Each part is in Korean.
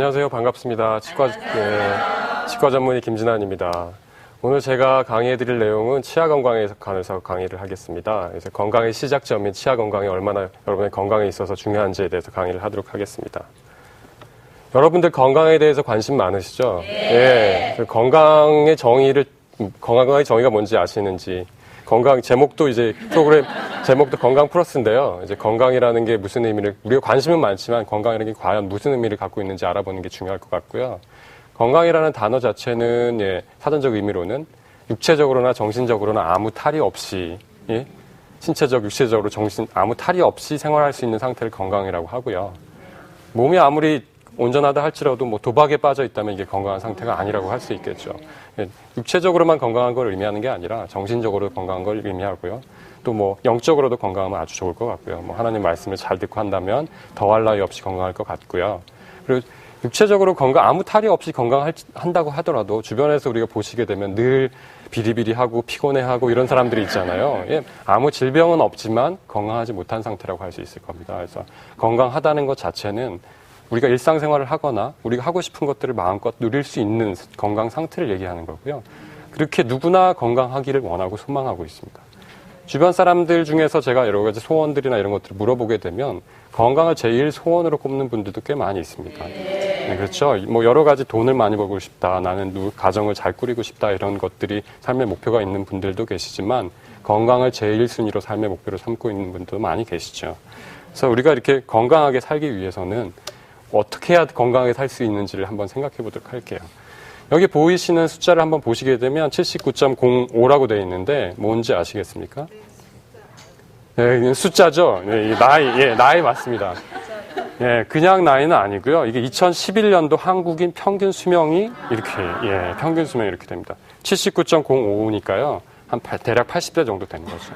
안녕하세요. 반갑습니다. 치과, 예, 치과 전문의 김진환입니다. 오늘 제가 강의해 드릴 내용은 치아 건강에 관해서 강의를 하겠습니다. 그래서 건강의 시작점인 치아 건강이 얼마나 여러분의 건강에 있어서 중요한지에 대해서 강의를 하도록 하겠습니다. 여러분들 건강에 대해서 관심 많으시죠? 예. 그 건강의 정의를, 건강의 정의가 뭔지 아시는지. 건강, 제목도 이제 프로그램, 제목도 건강 플러스인데요. 이제 건강이라는 게 무슨 의미를, 우리가 관심은 많지만 건강이라는 게 과연 무슨 의미를 갖고 있는지 알아보는 게 중요할 것 같고요. 건강이라는 단어 자체는 예, 사전적 의미로는 육체적으로나 정신적으로나 아무 탈이 없이 예, 신체적, 육체적으로 정신 아무 탈이 없이 생활할 수 있는 상태를 건강이라고 하고요. 몸이 아무리 온전하다 할지라도 뭐 도박에 빠져 있다면 이게 건강한 상태가 아니라고 할 수 있겠죠. 예, 육체적으로만 건강한 걸 의미하는 게 아니라 정신적으로 건강한 걸 의미하고요. 또 뭐 영적으로도 건강하면 아주 좋을 것 같고요. 뭐 하나님 말씀을 잘 듣고 한다면 더할 나위 없이 건강할 것 같고요. 그리고 육체적으로 건강 아무 탈이 없이 건강한다고 하더라도 주변에서 우리가 보시게 되면 늘 비리비리하고 피곤해하고 이런 사람들이 있잖아요. 예, 아무 질병은 없지만 건강하지 못한 상태라고 할 수 있을 겁니다. 그래서 건강하다는 것 자체는 우리가 일상생활을 하거나 우리가 하고 싶은 것들을 마음껏 누릴 수 있는 건강 상태를 얘기하는 거고요. 그렇게 누구나 건강하기를 원하고 소망하고 있습니다. 주변 사람들 중에서 제가 여러 가지 소원들이나 이런 것들을 물어보게 되면 건강을 제일 소원으로 꼽는 분들도 꽤 많이 있습니다. 네, 그렇죠. 뭐 여러 가지 돈을 많이 벌고 싶다. 나는 누 가정을 잘 꾸리고 싶다. 이런 것들이 삶의 목표가 있는 분들도 계시지만 건강을 제일 순위로 삶의 목표로 삼고 있는 분도 많이 계시죠. 그래서 우리가 이렇게 건강하게 살기 위해서는 어떻게 해야 건강하게 살 수 있는지를 한번 생각해 보도록 할게요. 여기 보이시는 숫자를 한번 보시게 되면 79.05라고 되어 있는데 뭔지 아시겠습니까? 네, 숫자죠. 네, 나이, 예, 나이 맞습니다. 예, 그냥 나이는 아니고요. 이게 2011년도 한국인 평균 수명이 이렇게, 예, 평균 수명이 이렇게 됩니다. 79.05니까요. 한 8, 대략 80대 정도 되는 거죠.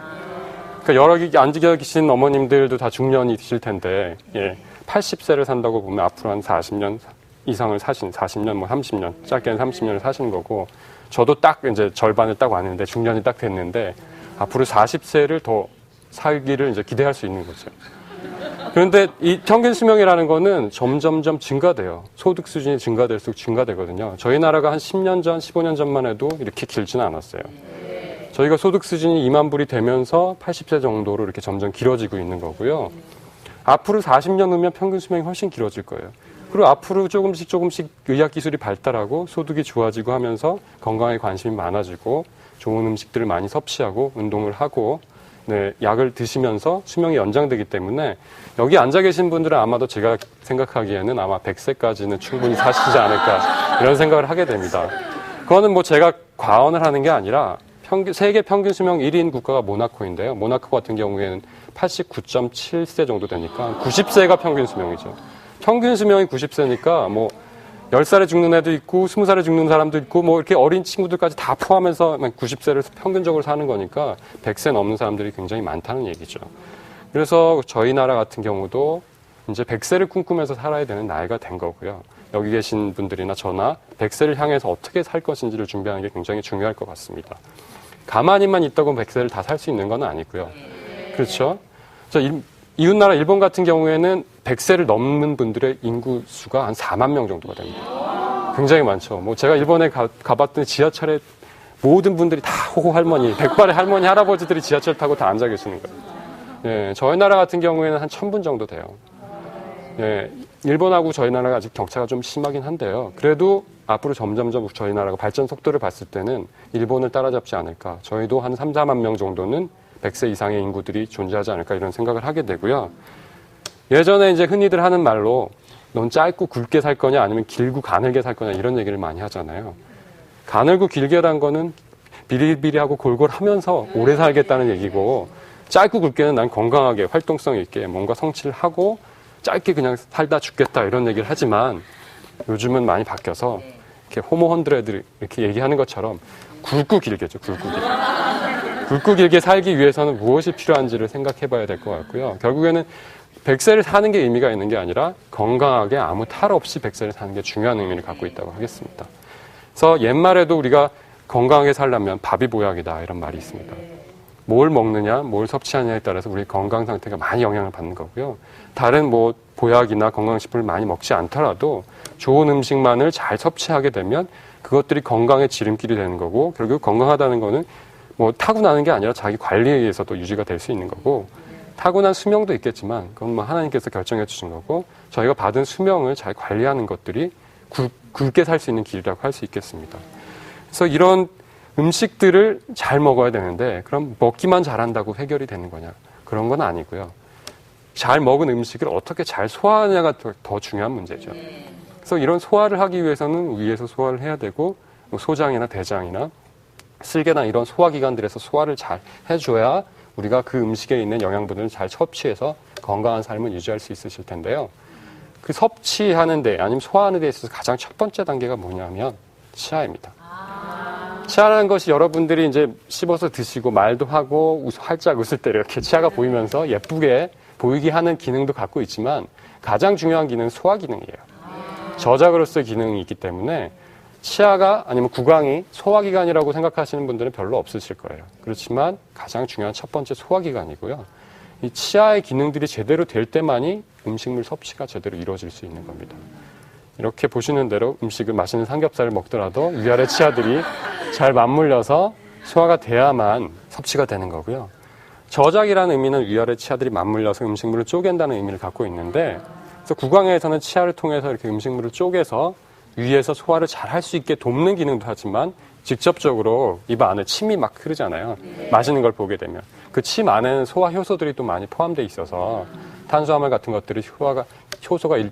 그러니까 여러 앉아 계신 어머님들도 다 중년이실 텐데, 예, 80세를 산다고 보면 앞으로 한 40년 이상을 사신, 40년, 뭐 30년, 짧게는 30년을 사신 거고, 저도 딱 이제 절반을 딱 왔는데, 중년이 딱 됐는데, 앞으로 40세를 더 살기를 이제 기대할 수 있는 거죠. 그런데 이 평균 수명이라는 거는 점점점 증가돼요. 소득 수준이 증가될수록 증가되거든요. 저희 나라가 한 10년 전, 15년 전만 해도 이렇게 길지는 않았어요. 저희가 소득 수준이 2만 불이 되면서 80세 정도로 이렇게 점점 길어지고 있는 거고요. 앞으로 40년 후면 평균 수명이 훨씬 길어질 거예요. 그리고 앞으로 조금씩 조금씩 의학 기술이 발달하고 소득이 좋아지고 하면서 건강에 관심이 많아지고 좋은 음식들을 많이 섭취하고 운동을 하고 네, 약을 드시면서 수명이 연장되기 때문에 여기 앉아 계신 분들은 아마도 제가 생각하기에는 아마 100세까지는 충분히 사시지 않을까 이런 생각을 하게 됩니다. 그거는 뭐 제가 과언을 하는 게 아니라 평균, 세계 평균 수명 1인 국가가 모나코인데요. 모나코 같은 경우에는 89.7세 정도 되니까 90세가 평균 수명이죠. 평균 수명이 90세니까 뭐 10살에 죽는 애도 있고 20살에 죽는 사람도 있고 뭐 이렇게 어린 친구들까지 다 포함해서 90세를 평균적으로 사는 거니까 100세 넘는 사람들이 굉장히 많다는 얘기죠. 그래서 저희 나라 같은 경우도 이제 100세를 꿈꾸면서 살아야 되는 나이가 된 거고요. 여기 계신 분들이나 저나 100세를 향해서 어떻게 살 것인지를 준비하는 게 굉장히 중요할 것 같습니다. 가만히만 있다고 100세를 다 살 수 있는 건 아니고요. 그렇죠? 저 이웃 나라 일본 같은 경우에는 100세를 넘는 분들의 인구 수가 한 4만 명 정도가 됩니다. 굉장히 많죠. 뭐 제가 일본에 가, 가봤더니 지하철에 모든 분들이 다 호호 할머니, 백발의 할머니, 할아버지들이 지하철 타고 다 앉아 계시는 거예요. 예, 저희 나라 같은 경우에는 한 1000분 정도 돼요. 예, 일본하고 저희 나라가 아직 격차가 좀 심하긴 한데요. 그래도 앞으로 점점점 저희 나라가 발전 속도를 봤을 때는 일본을 따라잡지 않을까. 저희도 한 3, 4만 명 정도는 100세 이상의 인구들이 존재하지 않을까 이런 생각을 하게 되고요. 예전에 이제 흔히들 하는 말로 넌 짧고 굵게 살 거냐 아니면 길고 가늘게 살 거냐 이런 얘기를 많이 하잖아요. 가늘고 길게란 거는 비리비리하고 골골하면서 오래 살겠다는 얘기고 짧고 굵게는 난 건강하게 활동성 있게 뭔가 성취를 하고 짧게 그냥 살다 죽겠다 이런 얘기를 하지만 요즘은 많이 바뀌어서 이렇게 호모 헌드레드 이렇게 얘기하는 것처럼 굵고 길게죠 굵고 길게 굵고 길게 살기 위해서는 무엇이 필요한지를 생각해 봐야 될 것 같고요 결국에는 100세를 사는 게 의미가 있는 게 아니라 건강하게 아무 탈 없이 100세를 사는 게 중요한 의미를 갖고 있다고 하겠습니다. 그래서 옛말에도 우리가 건강하게 살려면 밥이 보약이다 이런 말이 있습니다. 뭘 먹느냐, 뭘 섭취하느냐에 따라서 우리 건강 상태가 많이 영향을 받는 거고요. 다른 뭐 보약이나 건강식품을 많이 먹지 않더라도 좋은 음식만을 잘 섭취하게 되면 그것들이 건강의 지름길이 되는 거고 결국 건강하다는 거는 뭐 타고나는 게 아니라 자기 관리에 의해서도 유지가 될 수 있는 거고 타고난 수명도 있겠지만 그건 뭐 하나님께서 결정해 주신 거고 저희가 받은 수명을 잘 관리하는 것들이 굵, 굵게 살 수 있는 길이라고 할 수 있겠습니다. 그래서 이런 음식들을 잘 먹어야 되는데 그럼 먹기만 잘한다고 해결이 되는 거냐? 그런 건 아니고요. 잘 먹은 음식을 어떻게 잘 소화하냐가 더, 더 중요한 문제죠. 그래서 이런 소화를 하기 위해서는 위에서 소화를 해야 되고 뭐 소장이나 대장이나 쓸개나 이런 소화기관들에서 소화를 잘 해줘야 우리가 그 음식에 있는 영양분을 잘 섭취해서 건강한 삶을 유지할 수 있으실 텐데요. 그 섭취하는데 아니면 소화하는 데 있어서 가장 첫 번째 단계가 뭐냐면 치아입니다. 치아라는 것이 여러분들이 이제 씹어서 드시고 말도 하고 웃, 활짝 웃을 때 이렇게 치아가 보이면서 예쁘게 보이게 하는 기능도 갖고 있지만 가장 중요한 기능은 소화 기능이에요. 저작으로서의 기능이 있기 때문에 치아가 아니면 구강이 소화기관이라고 생각하시는 분들은 별로 없으실 거예요. 그렇지만 가장 중요한 첫 번째 소화기관이고요. 이 치아의 기능들이 제대로 될 때만이 음식물 섭취가 제대로 이루어질 수 있는 겁니다. 이렇게 보시는 대로 음식을 맛있는 삼겹살을 먹더라도 위아래 치아들이 잘 맞물려서 소화가 돼야만 섭취가 되는 거고요. 저작이라는 의미는 위아래 치아들이 맞물려서 음식물을 쪼갠다는 의미를 갖고 있는데 그래서 구강에서는 치아를 통해서 이렇게 음식물을 쪼개서 위에서 소화를 잘 할 수 있게 돕는 기능도 하지만 직접적으로 입 안에 침이 막 흐르잖아요. 맛있는 걸 보게 되면 그 침 안에는 소화 효소들이 또 많이 포함되어 있어서 탄수화물 같은 것들이 효소가 일,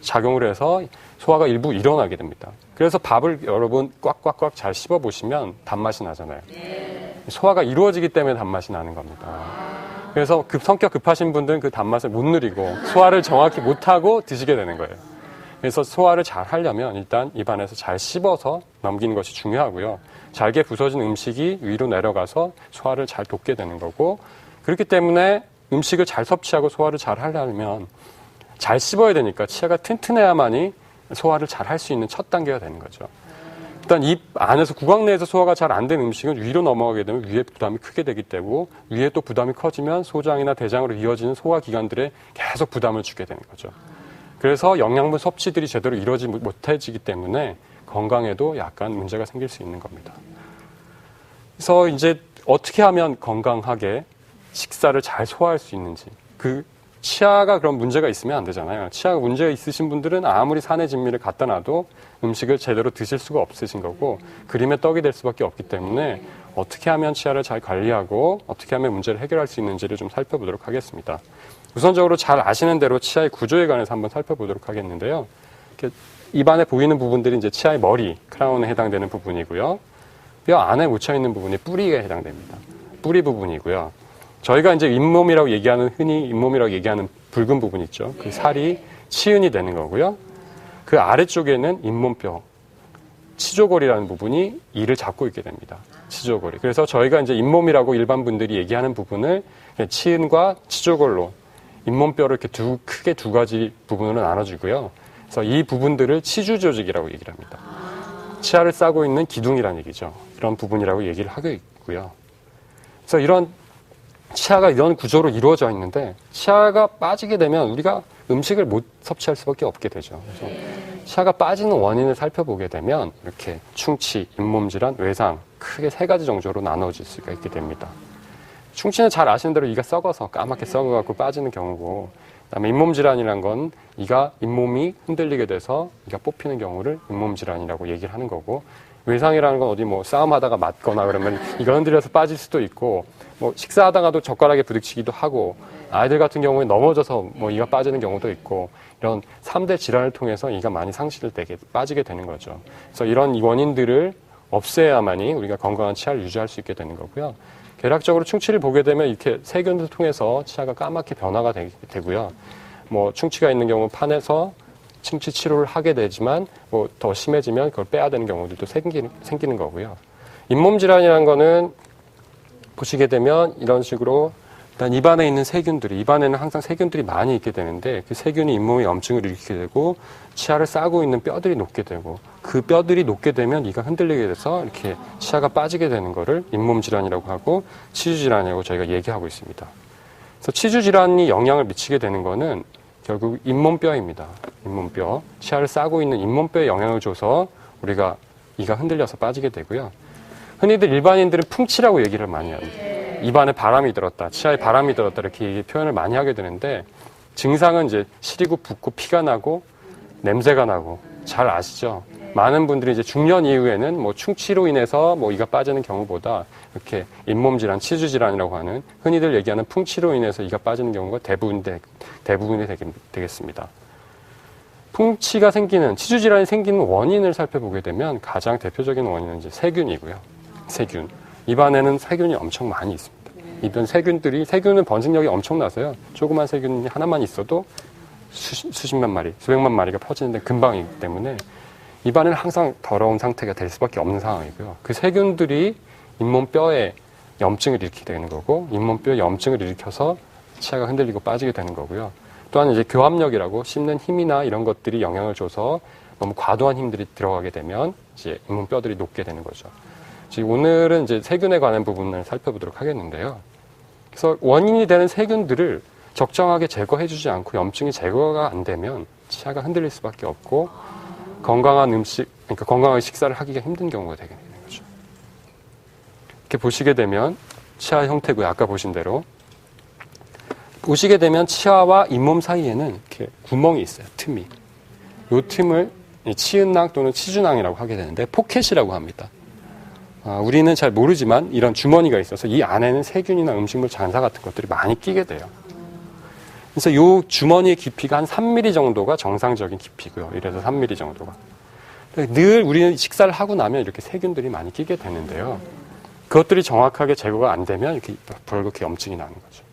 작용을 해서 소화가 일부 일어나게 됩니다. 그래서 밥을 여러분 꽉꽉꽉 잘 씹어 보시면 단맛이 나잖아요. 소화가 이루어지기 때문에 단맛이 나는 겁니다. 그래서 급 성격 급하신 분들은 그 단맛을 못 누리고 소화를 정확히 못 하고 드시게 되는 거예요. 그래서 소화를 잘 하려면 일단 입안에서 잘 씹어서 넘기는 것이 중요하고요. 잘게 부서진 음식이 위로 내려가서 소화를 잘 돕게 되는 거고 그렇기 때문에 음식을 잘 섭취하고 소화를 잘 하려면 잘 씹어야 되니까 치아가 튼튼해야만이 소화를 잘 할 수 있는 첫 단계가 되는 거죠. 일단 입 안에서 구강 내에서 소화가 잘 안 된 음식은 위로 넘어가게 되면 위에 부담이 크게 되기 때문에 위에 또 부담이 커지면 소장이나 대장으로 이어지는 소화 기관들에 계속 부담을 주게 되는 거죠. 그래서 영양분 섭취들이 제대로 이루어지지 못해지기 때문에 건강에도 약간 문제가 생길 수 있는 겁니다. 그래서 이제 어떻게 하면 건강하게 식사를 잘 소화할 수 있는지 그 치아가 그런 문제가 있으면 안 되잖아요. 치아가 문제가 있으신 분들은 아무리 산의 진미를 갖다 놔도 음식을 제대로 드실 수가 없으신 거고 그림의 떡이 될 수밖에 없기 때문에 어떻게 하면 치아를 잘 관리하고 어떻게 하면 문제를 해결할 수 있는지를 좀 살펴보도록 하겠습니다. 우선적으로 잘 아시는 대로 치아의 구조에 관해서 한번 살펴보도록 하겠는데요. 입안에 보이는 부분들이 이제 치아의 머리, 크라운에 해당되는 부분이고요. 뼈 안에 묻혀 있는 부분이 뿌리에 해당됩니다. 뿌리 부분이고요. 저희가 이제 잇몸이라고 얘기하는 흔히 잇몸이라고 얘기하는 붉은 부분 있죠. 그 살이 치은이 되는 거고요. 그 아래쪽에는 잇몸뼈, 치조골이라는 부분이 이를 잡고 있게 됩니다. 치조골이. 그래서 저희가 이제 잇몸이라고 일반 분들이 얘기하는 부분을 치은과 치조골로 잇몸뼈를 이렇게 두, 크게 두 가지 부분으로 나눠주고요. 그래서 이 부분들을 치주 조직이라고 얘기를 합니다. 치아를 싸고 있는 기둥이라는 얘기죠. 이런 부분이라고 얘기를 하고 있고요. 그래서 이런 치아가 이런 구조로 이루어져 있는데 치아가 빠지게 되면 우리가 음식을 못 섭취할 수밖에 없게 되죠. 그래서 치아가 빠지는 원인을 살펴보게 되면 이렇게 충치, 잇몸 질환, 외상 크게 세 가지 정도로 나눠질 수가 있게 됩니다. 충치는 잘 아시는 대로 이가 썩어서 까맣게 썩어갖고 빠지는 경우고 그다음에 잇몸 질환이란 건 이가 잇몸이 흔들리게 돼서 이가 뽑히는 경우를 잇몸 질환이라고 얘기를 하는 거고 외상이라는 건 어디 뭐 싸움하다가 맞거나 그러면 이가 흔들려서 빠질 수도 있고 뭐 식사하다가도 젓가락에 부딪히기도 하고 아이들 같은 경우에 넘어져서 뭐 이가 빠지는 경우도 있고 이런 3대 질환을 통해서 이가 많이 상실을 되게 빠지게 되는 거죠. 그래서 이런 원인들을 없애야만이 우리가 건강한 치아를 유지할 수 있게 되는 거고요. 계략적으로 충치를 보게 되면 이렇게 세균을 통해서 치아가 까맣게 변화가 되, 되고요. 뭐 충치가 있는 경우 판에서 충치 치료를 하게 되지만 뭐 더 심해지면 그걸 빼야 되는 경우들도 생기는, 생기는 거고요. 잇몸 질환이라는 거는 보시게 되면 이런 식으로 일단 입안에 있는 세균들이 입안에는 항상 세균들이 많이 있게 되는데 그 세균이 잇몸에 염증을 일으키게 되고 치아를 싸고 있는 뼈들이 녹게 되고 그 뼈들이 녹게 되면 이가 흔들리게 돼서 이렇게 치아가 빠지게 되는 거를 잇몸 질환이라고 하고 치주 질환이라고 저희가 얘기하고 있습니다. 그래서 치주 질환이 영향을 미치게 되는 거는 결국 잇몸뼈입니다. 잇몸뼈. 치아를 싸고 있는 잇몸뼈에 영향을 줘서 우리가 이가 흔들려서 빠지게 되고요. 흔히들 일반인들은 풍치라고 얘기를 많이 합니다. 입안에 바람이 들었다, 치아에 바람이 들었다 이렇게 표현을 많이 하게 되는데 증상은 이제 시리고 붓고 피가 나고 냄새가 나고 잘 아시죠? 많은 분들이 이제 중년 이후에는 뭐 충치로 인해서 뭐 이가 빠지는 경우보다 이렇게 잇몸 질환, 치주 질환이라고 하는 흔히들 얘기하는 풍치로 인해서 이가 빠지는 경우가 대부분 되, 대부분이 되겠습니다. 풍치가 생기는 치주 질환이 생기는 원인을 살펴보게 되면 가장 대표적인 원인은 이제 세균이고요. 세균. 입안에는 세균이 엄청 많이 있습니다. 입안 세균들이 세균은 번식력이 엄청나서요. 조그만 세균이 하나만 있어도 수십, 수십만 마리, 수백만 마리가 퍼지는데 금방이기 때문에 입안은 항상 더러운 상태가 될 수밖에 없는 상황이고요. 그 세균들이 잇몸뼈에 염증을 일으키게 되는 거고 잇몸뼈에 염증을 일으켜서 치아가 흔들리고 빠지게 되는 거고요. 또한 이제 교합력이라고 씹는 힘이나 이런 것들이 영향을 줘서 너무 과도한 힘들이 들어가게 되면 이제 잇몸뼈들이 녹게 되는 거죠. 지금 오늘은 이제 세균에 관한 부분을 살펴보도록 하겠는데요. 그래서 원인이 되는 세균들을 적정하게 제거해주지 않고 염증이 제거가 안 되면 치아가 흔들릴 수밖에 없고 건강한 음식, 그러니까 건강한 식사를 하기가 힘든 경우가 되게 되는 거죠. 이렇게 보시게 되면 치아 형태고요. 아까 보신 대로 보시게 되면 치아와 잇몸 사이에는 이렇게 구멍이 있어요. 틈이. 이 틈을 치은낭 또는 치주낭이라고 하게 되는데 포켓이라고 합니다. 아, 우리는 잘 모르지만 이런 주머니가 있어서 이 안에는 세균이나 음식물 잔사 같은 것들이 많이 끼게 돼요. 그래서 이 주머니의 깊이가 한 3mm 정도가 정상적인 깊이고요. 이래서 3mm 정도가. 늘 우리는 식사를 하고 나면 이렇게 세균들이 많이 끼게 되는데요. 그것들이 정확하게 제거가 안 되면 이렇게 벌겋게 염증이 나는 거죠.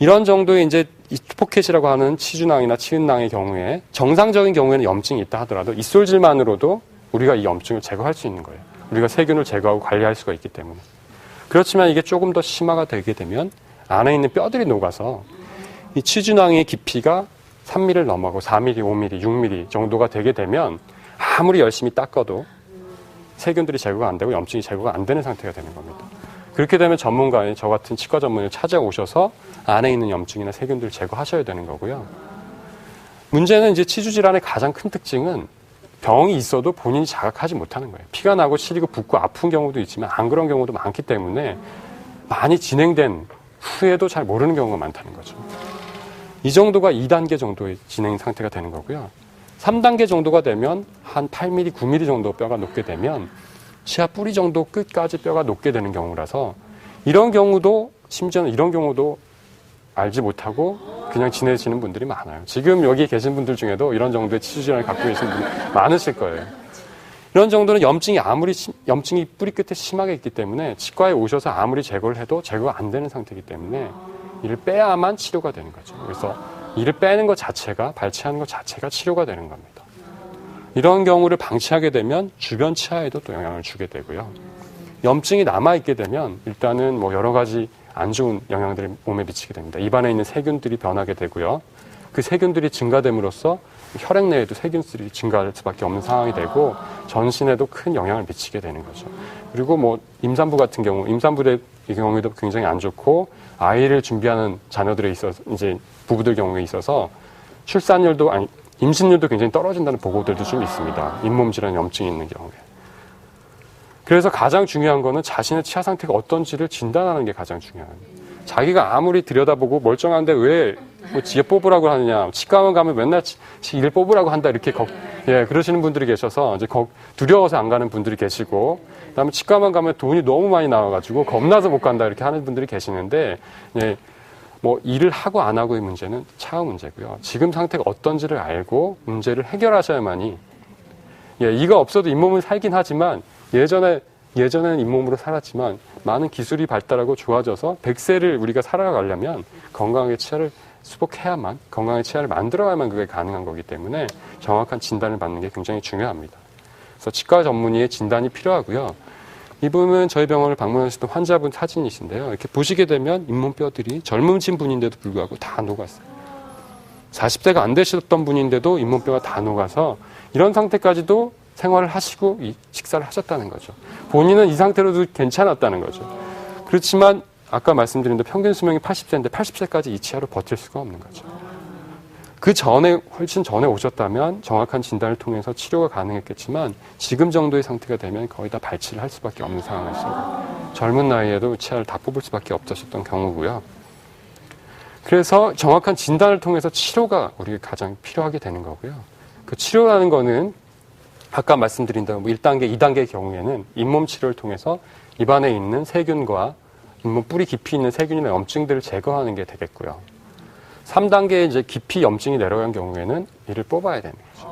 이런 정도의 이제 이 포켓이라고 하는 치주낭이나 치은낭의 경우에 정상적인 경우에는 염증이 있다 하더라도 입솔질만으로도 우리가 이 염증을 제거할 수 있는 거예요. 우리가 세균을 제거하고 관리할 수가 있기 때문에. 그렇지만 이게 조금 더 심화가 되게 되면 안에 있는 뼈들이 녹아서 이 치주낭의 깊이가 3mm를 넘어가고 4mm, 5mm, 6mm 정도가 되게 되면 아무리 열심히 닦아도 세균들이 제거가 안 되고 염증이 제거가 안 되는 상태가 되는 겁니다. 그렇게 되면 전문가인 저 같은 치과 전문을 찾아오셔서 안에 있는 염증이나 세균들을 제거하셔야 되는 거고요. 문제는 이제 치주 질환의 가장 큰 특징은 병이 있어도 본인이 자각하지 못하는 거예요. 피가 나고 시리고 붓고 아픈 경우도 있지만 안 그런 경우도 많기 때문에 많이 진행된 후에도 잘 모르는 경우가 많다는 거죠. 이 정도가 2단계 정도의 진행 상태가 되는 거고요. 3단계 정도가 되면 한 8mm, 9mm 정도 뼈가 녹게 되면 치아 뿌리 정도 끝까지 뼈가 녹게 되는 경우라서 이런 경우도 심지어는 이런 경우도 알지 못하고 그냥 지내시는 분들이 많아요. 지금 여기 계신 분들 중에도 이런 정도의 치주 질환을 갖고 계신 분이 많으실 거예요. 이런 정도는 염증이 아무리 심, 염증이 뿌리 끝에 심하게 있기 때문에 치과에 오셔서 아무리 제거를 해도 제거가 안 되는 상태이기 때문에 이를 빼야만 치료가 되는 거죠. 그래서 이를 빼는 것 자체가 발치하는 것 자체가 치료가 되는 겁니다. 이런 경우를 방치하게 되면 주변 치아에도 또 영향을 주게 되고요. 염증이 남아 있게 되면 일단은 뭐 여러 가지 안 좋은 영향들이 몸에 미치게 됩니다. 입안에 있는 세균들이 변하게 되고요. 그 세균들이 증가됨으로써 혈액 내에도 세균들이 증가할 수밖에 없는 상황이 되고 전신에도 큰 영향을 미치게 되는 거죠. 그리고 뭐 임산부 같은 경우, 임산부의 경우에도 굉장히 안 좋고 아이를 준비하는 자녀들에 있어서 이제 부부들 경우에 있어서 출산율도 아니 임신율도 굉장히 떨어진다는 보고들도 좀 있습니다. 잇몸 질환 염증이 있는 경우에. 그래서 가장 중요한 거는 자신의 치아 상태가 어떤지를 진단하는 게 가장 중요합니다. 자기가 아무리 들여다보고 멀쩡한데 왜 뭐 지에 뽑으라고 하느냐. 치과만 가면 맨날 이를 뽑으라고 한다. 이렇게 거, 예, 그러시는 분들이 계셔서 이제 거, 두려워서 안 가는 분들이 계시고 그다음에 치과만 가면 돈이 너무 많이 나와가지고 겁나서 못 간다. 이렇게 하는 분들이 계시는데 예, 뭐 일을 하고 안 하고의 문제는 차후 문제고요. 지금 상태가 어떤지를 알고 문제를 해결하셔야만이 예, 이가 없어도 잇몸은 살긴 하지만 예전에 예전에는 잇몸으로 살았지만 많은 기술이 발달하고 좋아져서 100세를 우리가 살아가려면 건강하게 치아를 수복해야만 건강한 치아를 만들어야만 그게 가능한 거기 때문에 정확한 진단을 받는 게 굉장히 중요합니다. 그래서 치과 전문의의 진단이 필요하고요. 이분은 저희 병원을 방문하셨던 환자분 사진이신데요. 이렇게 보시게 되면 잇몸뼈들이 젊으신 분인데도 불구하고 다 녹았어요. 40대가 안 되셨던 분인데도 잇몸뼈가 다 녹아서 이런 상태까지도 생활을 하시고 식사를 하셨다는 거죠. 본인은 이 상태로도 괜찮았다는 거죠. 그렇지만 아까 말씀드린 대로 평균 수명이 80세인데 80세까지 이 치아로 버틸 수가 없는 거죠. 그 전에 훨씬 전에 오셨다면 정확한 진단을 통해서 치료가 가능했겠지만 지금 정도의 상태가 되면 거의 다 발치를 할 수밖에 없는 상황이죠. 젊은 나이에도 치아를 다 뽑을 수밖에 없으셨던 경우고요. 그래서 정확한 진단을 통해서 치료가 우리가 가장 필요하게 되는 거고요. 그 치료라는 거는 아까 말씀드린 대로 뭐 1단계, 2단계의 경우에는 잇몸 치료를 통해서 입안에 있는 세균과 잇몸 뿌리 깊이 있는 세균이나 염증들을 제거하는 게 되겠고요. 3단계에 이제 깊이 염증이 내려간 경우에는 이를 뽑아야 되는 거죠.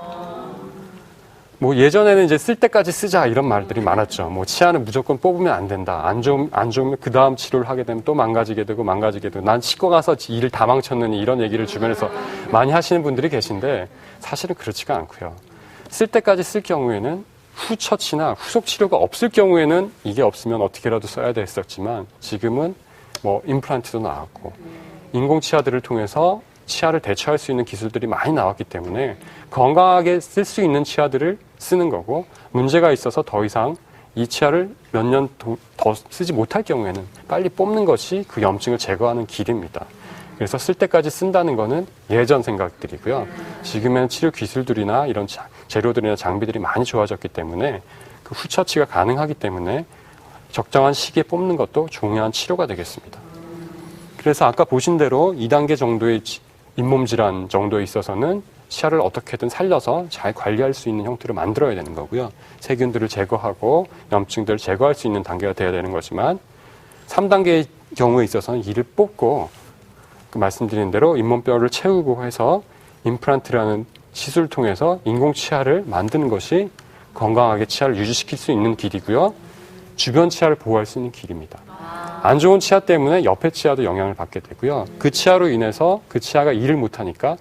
뭐 예전에는 이제 쓸 때까지 쓰자 이런 말들이 많았죠. 뭐 치아는 무조건 뽑으면 안 된다. 안 좋으면, 안 좋으면 그 다음 치료를 하게 되면 또 망가지게 되고 망가지게 되고 난 치과 가서 일을 다 망쳤느니 이런 얘기를 주변에서 많이 하시는 분들이 계신데 사실은 그렇지가 않고요. 쓸 때까지 쓸 경우에는 후 처치나 후속 치료가 없을 경우에는 이게 없으면 어떻게라도 써야 됐었지만 지금은 뭐 임플란트도 나왔고 인공 치아들을 통해서 치아를 대처할 수 있는 기술들이 많이 나왔기 때문에 건강하게 쓸 수 있는 치아들을 쓰는 거고 문제가 있어서 더 이상 이 치아를 몇 년 더 쓰지 못할 경우에는 빨리 뽑는 것이 그 염증을 제거하는 길입니다. 그래서 쓸 때까지 쓴다는 거는 예전 생각들이고요. 지금은 치료 기술들이나 이런 재료들이나 장비들이 많이 좋아졌기 때문에 그 후처치가 가능하기 때문에 적정한 시기에 뽑는 것도 중요한 치료가 되겠습니다. 그래서 아까 보신 대로 2단계 정도의 잇몸 질환 정도에 있어서는 치아를 어떻게든 살려서 잘 관리할 수 있는 형태로 만들어야 되는 거고요. 세균들을 제거하고 염증들을 제거할 수 있는 단계가 돼야 되는 거지만 3단계의 경우에 있어서는 이를 뽑고 그 말씀드린 대로 잇몸뼈를 채우고 해서 임플란트라는 시술을 통해서 인공 치아를 만드는 것이 건강하게 치아를 유지시킬 수 있는 길이고요. 주변 치아를 보호할 수 있는 길입니다. 안 좋은 치아 때문에 옆에 치아도 영향을 받게 되고요. 그 치아로 인해서 그 치아가 일을 못하니까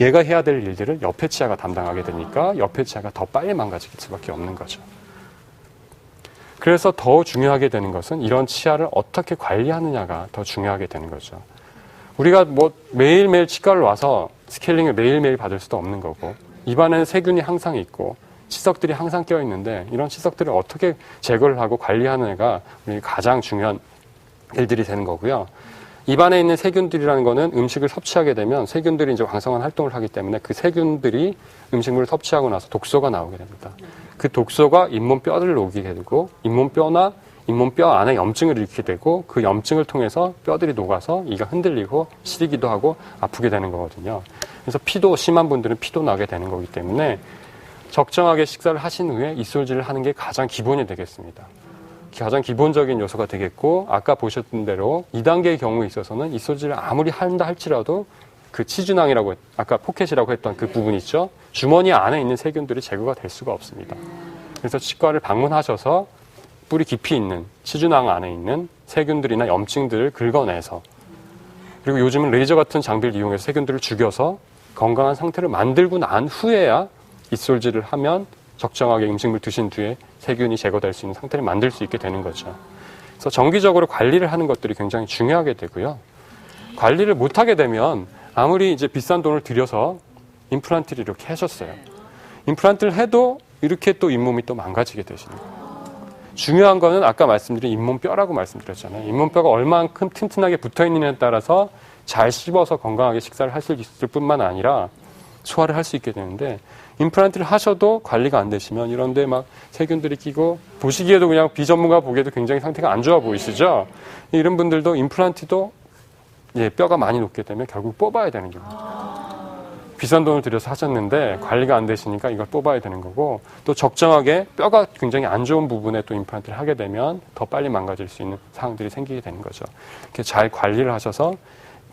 얘가 해야 될 일들을 옆에 치아가 담당하게 되니까 옆에 치아가 더 빨리 망가질 수밖에 없는 거죠. 그래서 더 중요하게 되는 것은 이런 치아를 어떻게 관리하느냐가 더 중요하게 되는 거죠. 우리가 뭐 매일매일 치과를 와서 스케일링을 매일매일 받을 수도 없는 거고 입안에는 세균이 항상 있고 치석들이 항상 껴 있는데 이런 치석들을 어떻게 제거를 하고 관리하느냐가 우리 가장 중요한 일들이 되는 거고요. 입안에 있는 세균들이라는 거는 음식을 섭취하게 되면 세균들이 이제 왕성한 활동을 하기 때문에 그 세균들이 음식물을 섭취하고 나서 독소가 나오게 됩니다. 그 독소가 잇몸 뼈를 녹이게 되고 잇몸 뼈나 잇몸 뼈 안에 염증을 일으키게 되고 그 염증을 통해서 뼈들이 녹아서 이가 흔들리고 시리기도 하고 아프게 되는 거거든요. 그래서 피도 심한 분들은 피도 나게 되는 거기 때문에 적정하게 식사를 하신 후에 이솔질을 하는 게 가장 기본이 되겠습니다. 가장 기본적인 요소가 되겠고 아까 보셨던 대로 2단계의 경우에 있어서는 이솔질을 아무리 한다 할지라도 그 치준항이라고 아까 포켓이라고 했던 그 부분 있죠. 주머니 안에 있는 세균들이 제거가 될 수가 없습니다. 그래서 치과를 방문하셔서 뿌리 깊이 있는 치준항 안에 있는 세균들이나 염증들을 긁어내서 그리고 요즘은 레이저 같은 장비를 이용해서 세균들을 죽여서 건강한 상태를 만들고 난 후에야 입솔질을 하면 적정하게 음식물 드신 뒤에 세균이 제거될 수 있는 상태를 만들 수 있게 되는 거죠. 그래서 정기적으로 관리를 하는 것들이 굉장히 중요하게 되고요. 관리를 못하게 되면 아무리 이제 비싼 돈을 들여서 임플란트를 이렇게 하셨어요. 임플란트를 해도 이렇게 또 잇몸이 또 망가지게 되시는 거예요. 중요한 거는 아까 말씀드린 잇몸뼈라고 말씀드렸잖아요. 잇몸뼈가 얼만큼 튼튼하게 붙어 있느냐에 따라서 잘 씹어서 건강하게 식사를 할수 있을 뿐만 아니라 소화를 할 수 있게 되는데 임플란트를 하셔도 관리가 안 되시면 이런데 막 세균들이 끼고 보시기에도 그냥 비전문가 보기에도 굉장히 상태가 안 좋아 보이시죠? 이런 분들도 임플란트도 예, 뼈가 많이 녹게 되면 결국 뽑아야 되는 겁니다. 비싼 돈을 들여서 하셨는데 관리가 안 되시니까 이걸 뽑아야 되는 거고 또 적정하게 뼈가 굉장히 안 좋은 부분에 또 임플란트를 하게 되면 더 빨리 망가질 수 있는 상황들이 생기게 되는 거죠. 이렇게 잘 관리를 하셔서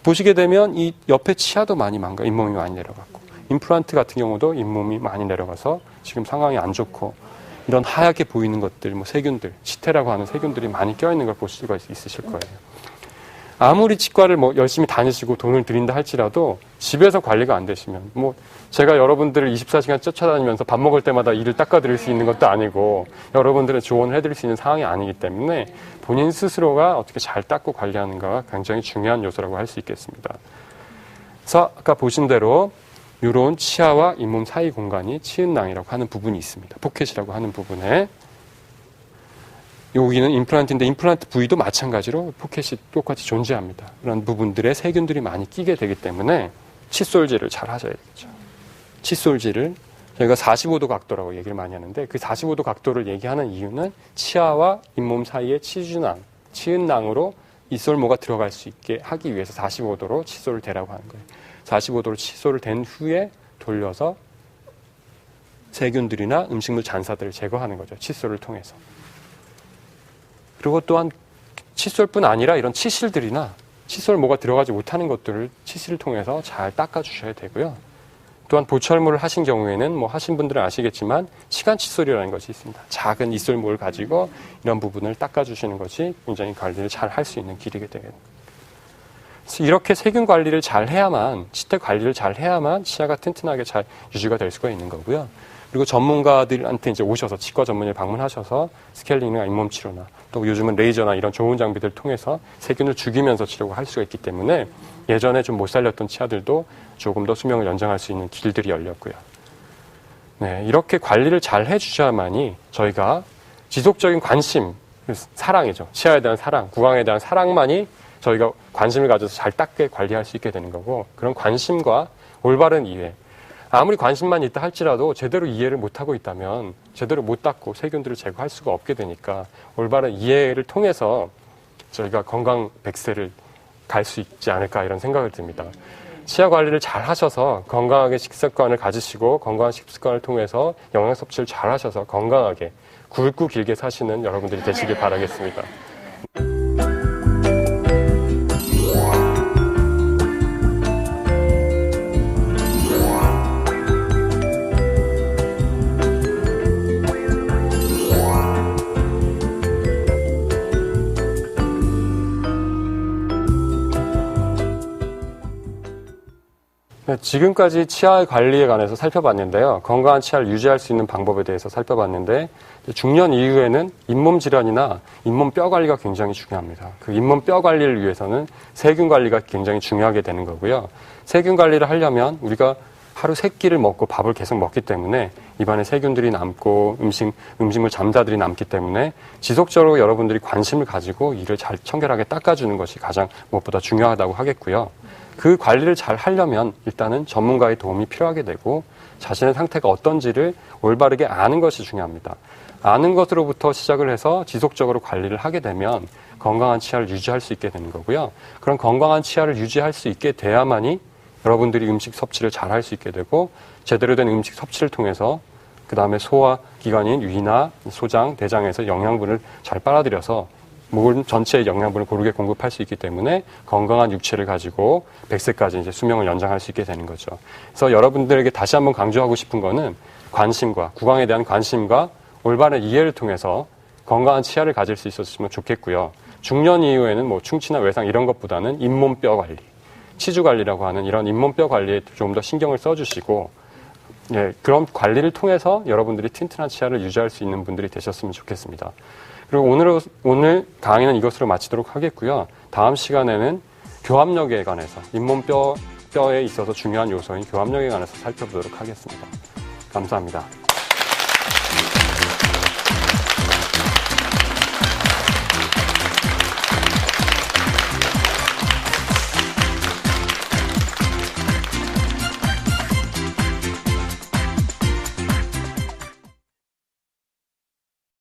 보시게 되면 이 옆에 치아도 많이 망가, 잇몸이 많이 내려갔고 임플란트 같은 경우도 잇몸이 많이 내려가서 지금 상황이 안 좋고 이런 하얗게 보이는 것들, 뭐 세균들, 치태라고 하는 세균들이 많이 껴있는 걸 보실 수가 있으실 거예요. 아무리 치과를 뭐 열심히 다니시고 돈을 들인다 할지라도 집에서 관리가 안 되시면 뭐 제가 여러분들을 24시간 쫓아다니면서 밥 먹을 때마다 이를 닦아드릴 수 있는 것도 아니고 여러분들의 조언을 해드릴 수 있는 상황이 아니기 때문에 본인 스스로가 어떻게 잘 닦고 관리하는가가 굉장히 중요한 요소라고 할 수 있겠습니다. 그래서 아까 보신 대로 이런 치아와 잇몸 사이 공간이 치은낭이라고 하는 부분이 있습니다. 포켓이라고 하는 부분에 여기는 임플란트인데 임플란트 부위도 마찬가지로 포켓이 똑같이 존재합니다. 그런 부분들에 세균들이 많이 끼게 되기 때문에 칫솔질을 잘 하셔야 되겠죠. 칫솔질을 저희가 45도 각도라고 얘기를 많이 하는데 그 45도 각도를 얘기하는 이유는 치아와 잇몸 사이에 치주낭, 치은낭으로 이솔모가 들어갈 수 있게 하기 위해서 45도로 칫솔을 대라고 하는 거예요. 45도로 칫솔을 댄 후에 돌려서 세균들이나 음식물 잔사들을 제거하는 거죠. 칫솔을 통해서. 그리고 또한 칫솔뿐 아니라 이런 치실들이나 칫솔 모가 들어가지 못하는 것들을 치실을 통해서 잘 닦아주셔야 되고요. 또한 보철물을 하신 경우에는 뭐 하신 분들은 아시겠지만 시간 칫솔이라는 것이 있습니다. 작은 이솔모를 가지고 이런 부분을 닦아주시는 것이 굉장히 관리를 잘 할 수 있는 길이게 되겠습니다. 이렇게 세균 관리를 잘 해야만 치태 관리를 잘 해야만 치아가 튼튼하게 잘 유지가 될 수가 있는 거고요. 그리고 전문가들한테 이제 오셔서 치과 전문의를 방문하셔서 스케일링이나 잇몸 치료나 또 요즘은 레이저나 이런 좋은 장비들을 통해서 세균을 죽이면서 치료가 할 수가 있기 때문에 예전에 좀 못 살렸던 치아들도 조금 더 수명을 연장할 수 있는 길들이 열렸고요. 네, 이렇게 관리를 잘 해주셔야만이 저희가 지속적인 관심, 사랑이죠. 치아에 대한 사랑, 구강에 대한 사랑만이 저희가 관심을 가져서 잘 닦게 관리할 수 있게 되는 거고 그런 관심과 올바른 이해, 아무리 관심만 있다 할지라도 제대로 이해를 못하고 있다면 제대로 못 닦고 세균들을 제거할 수가 없게 되니까 올바른 이해를 통해서 저희가 건강 백세를 갈 수 있지 않을까 이런 생각을 듭니다. 치아 관리를 잘 하셔서 건강하게 식습관을 가지시고 건강한 식습관을 통해서 영양 섭취를 잘 하셔서 건강하게 굵고 길게 사시는 여러분들이 되시길 바라겠습니다. 지금까지 치아 관리에 관해서 살펴봤는데요. 건강한 치아를 유지할 수 있는 방법에 대해서 살펴봤는데 중년 이후에는 잇몸 질환이나 잇몸 뼈 관리가 굉장히 중요합니다. 그 잇몸 뼈 관리를 위해서는 세균 관리가 굉장히 중요하게 되는 거고요. 세균 관리를 하려면 우리가 하루 세 끼를 먹고 밥을 계속 먹기 때문에 입안에 세균들이 남고 음식 음식물 잠자들이 남기 때문에 지속적으로 여러분들이 관심을 가지고 이를 잘 청결하게 닦아주는 것이 가장 무엇보다 중요하다고 하겠고요. 그 관리를 잘 하려면 일단은 전문가의 도움이 필요하게 되고 자신의 상태가 어떤지를 올바르게 아는 것이 중요합니다. 아는 것으로부터 시작을 해서 지속적으로 관리를 하게 되면 건강한 치아를 유지할 수 있게 되는 거고요. 그런 건강한 치아를 유지할 수 있게 돼야만이 여러분들이 음식 섭취를 잘 할 수 있게 되고 제대로 된 음식 섭취를 통해서 그 다음에 소화 기관인 위나 소장, 대장에서 영양분을 잘 빨아들여서 물 전체의 영양분을 고르게 공급할 수 있기 때문에 건강한 육체를 가지고 100세까지 이제 수명을 연장할 수 있게 되는 거죠. 그래서 여러분들에게 다시 한번 강조하고 싶은 거는 관심과 구강에 대한 관심과 올바른 이해를 통해서 건강한 치아를 가질 수 있었으면 좋겠고요. 중년 이후에는 뭐 충치나 외상 이런 것보다는 잇몸뼈 관리, 치주 관리라고 하는 이런 잇몸뼈 관리에 좀 더 신경을 써주시고 예, 그런 관리를 통해서 여러분들이 튼튼한 치아를 유지할 수 있는 분들이 되셨으면 좋겠습니다. 그리고 오늘, 오늘 강의는 이것으로 마치도록 하겠고요. 다음 시간에는 교합력에 관해서, 잇몸뼈, 뼈에 있어서 중요한 요소인 교합력에 관해서 살펴보도록 하겠습니다. 감사합니다.